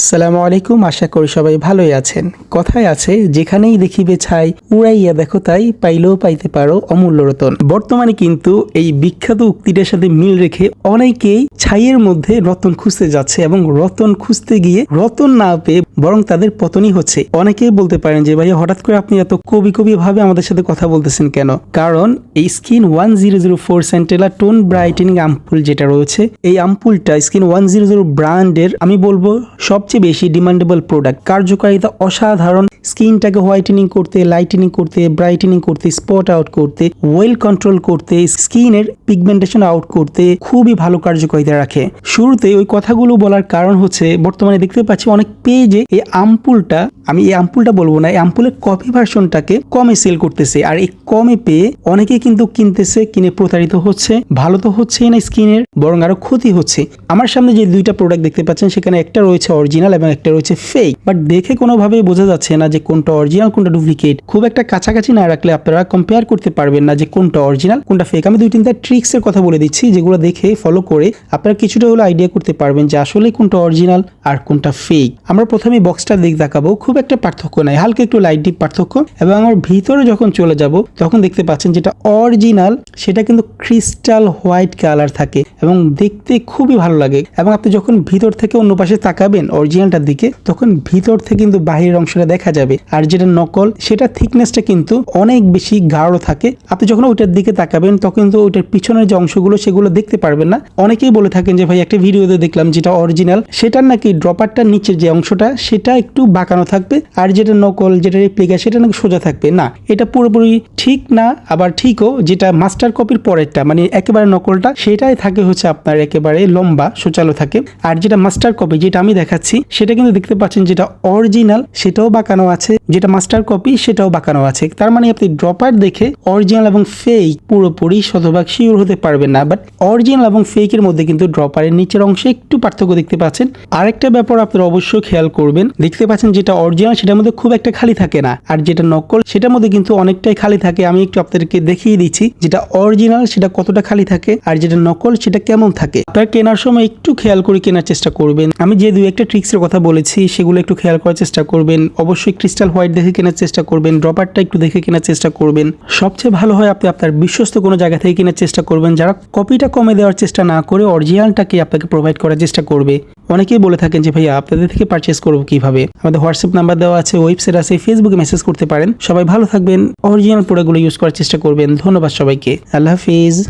আসসালামু আলাইকুম, আশা করি সবাই ভালোই আছেন। কথায় আছে, যেখানেই দেখিবে ছাই, উড়াইয়া দেখো তাই, পাইলেও পাইতে পারো অমূল্য রতন। বর্তমানে কিন্তু এই বিখ্যাত উক্তিটার সাথে মিল রেখে অনেকেই ছাইয়ের মধ্যে রতন খুঁজতে যাচ্ছে এবং রতন খুঁজতে গিয়ে রতন না পেয়ে বরং তাদের পতনই হচ্ছে। অনেকেই বলতে পারেন যে ভাই হঠাৎ করে আপনি এত কবি কবি ভাবে আমাদের সাথে কথা বলতেছেন কেন? কারণ এই skin one zero zero four centella tone brightening ampoule যেটা রয়েছে, এই আম্পুলটা স্কিন ওয়ান জিরো জিরো ব্র্যান্ডের, আমি বলব সবচেয়ে বেশি ডিমান্ডেবল প্রোডাক্ট কার্যকারিতা অসাধারণ। স্কিনটাকে হোয়াইটেনিং করতে লাইটেনিং করতে ব্রাইটেনিং করতে স্পট আউট করতে ওয়েল কন্ট্রোল করতে, স্কিনের পিগমেন্টেশন আউট করতে খুবই ভালো কার্যকারিতা রাখে। শুরুতে ওই কথাগুলো বলার কারণ হচ্ছে, বর্তমানে দেখতে পাচ্ছি অনেক পেজে এই আম্পুলটা আমি এই আম্পুলটা বলব না, এই আম্পুলের কপি ভার্সনটাকে কমে সেল করতেছে। আর এই কমে পেয়ে অনেকে কিন্তু কিনতেছে, কিনে প্রতারিত হচ্ছে, ভালো তো হচ্ছেই না স্কিনের, বরং আরও ক্ষতি হচ্ছে। আমার সামনে যে দুইটা প্রোডাক্ট দেখতে পাচ্ছেন, সেখানে একটা রয়েছে অরিজিনাল এবং একটা রয়েছে ফেক বাট দেখে কোনোভাবেই বোঝা যাচ্ছে না যে কোনটা অরিজিনাল কোনটা ডুপ্লিকেট খুব একটা কাছাকাছি না রাখলে আপনারা কম্পেয়ার করতে পারবেন না যে কোনটা অরিজিনাল কোনটা ফেক আমি দুই তিনটা ট্রিক্স এর কথা বলে দিচ্ছি, যেগুলো দেখে ফলো করে আপনারা কিছুটা হলো আইডিয়া করতে পারবেন যে আসলে কোনটা অরিজিনাল আর কোনটা ফেক আমরা প্রথমে বক্সটা দিক দেখাবো, খুব একটা পার্থক্য নাই, হালকা একটু লাইট ডিপ পার্থক্য, এবং আমার ভিতরে যখন চলে যাব, তখন দেখতে পাচ্ছেন যেটা অরিজিনাল সেটা কিন্তু ক্রিস্টাল হোয়াইট কালার থাকে, এবং দেখতে খুবই ভালো লাগে। এবং আপনি যখন ভিতর থেকে অন্য পাশে তাকাবেন অরিজিনালটার দিকে, তখন ভিতর থেকে কিন্তু বাহিরের অংশটা দেখা যাবে। আর যেটা নকল, সেটা থিকনেসটা কিন্তু অনেক বেশি গাঢ় থাকে। আপনি যখন ওইটার দিকে তাকাবেন, তখন কিন্তু ওইটার পিছনের যে অংশগুলো, সেগুলো দেখতে পারবেন না। অনেকেই বলে থাকেন যে, ভাই, একটা ভিডিওতে দেখলাম যেটা অরিজিনাল সেটার নাকি ড্রপারটার নিচের যে অংশটা, সেটা একটু বাঁকানো থাকবে। আর যেটা নকল, যেটা রেপ্লিকা সেটা নাকি সোজা থাকবে। না, এটা পুরোপুরি ঠিক না, আবার ঠিকও, যেটা মাস্টার কপির পরেরটা মানে একেবারে নকলটা, সেটাই থাকে হচ্ছে আপনার একেবারে লম্বা, সোচালো থাকে। আর যেটা মাস্টার কপি যেটা আমি দেখাচ্ছি সেটা কিন্তু দেখতে পাচ্ছেন যেটা অরিজিনাল সেটাও বাঁকানো আছে। যেটা মাস্টার কপি সেটাও বাঁকানো আছে। তার মানে আপনি ড্রপার দেখে অরিজিনাল এবং ফেক পুরোপুরি শতভাগ শিওর হতে পারবেন না। বাট অরিজিনাল এবং ফেকের মধ্যে কিন্তু ড্রপারের নিচের অংশে একটু পার্থক্য দেখতে পাচ্ছেন। আরেকটা ব্যাপার আপনারা অবশ্যই খেয়াল করবেন, দেখতে পাচ্ছেন যেটা অরিজিনাল সেটার মধ্যে খুব একটা খালি থাকে না। আর যেটা নকল, সেটার মধ্যে কিন্তু অনেকটাই খালি থাকে। আমি একটু আপনাদেরকে দেখিয়ে দিচ্ছি যেটা অরিজিনাল সেটা কতটা খালি থাকে। আর যেটা নকল, সেটা কেমন থাকে। আপনারা কেনার সময় একটু খেয়াল করে কেনার চেষ্টা করবেন। আমি যে দুই একটা ট্রিক্সের কথা বলেছি, সেগুলো একটু খেয়াল করার চেষ্টা করবেন। অবশ্যই ক্রিস্টাল হোয়াইট দেখে কেনার চেষ্টা করবেন ড্রপারটা একটু দেখে কেনার চেষ্টা করবেন। সবচেয়ে ভালো হয় আপনি আপনার বিশ্বস্ত কোনো জায়গা থেকে কেনার চেষ্টা করবেন, যারা কপিটা কমে দেওয়ার চেষ্টা না করে অরিজিনালটাকে আপনাকে প্রোভাইড করার চেষ্টা করবে। অনেকেই বলে থাকেন যে, ভাইয়া, আপনাদের থেকে পারচেস করব কীভাবে? আমাদের হোয়াটসঅ্যাপ নাম্বার দেওয়া আছে ওয়েবসাইট আছে ফেসবুকে মেসেজ করতে পারেন। সবাই ভালো থাকবেন অরিজিনাল প্রোডাক্টগুলো ইউজ করার চেষ্টা করবেন। ধন্যবাদ সবাইকে। আল্লাহ হাফিজ।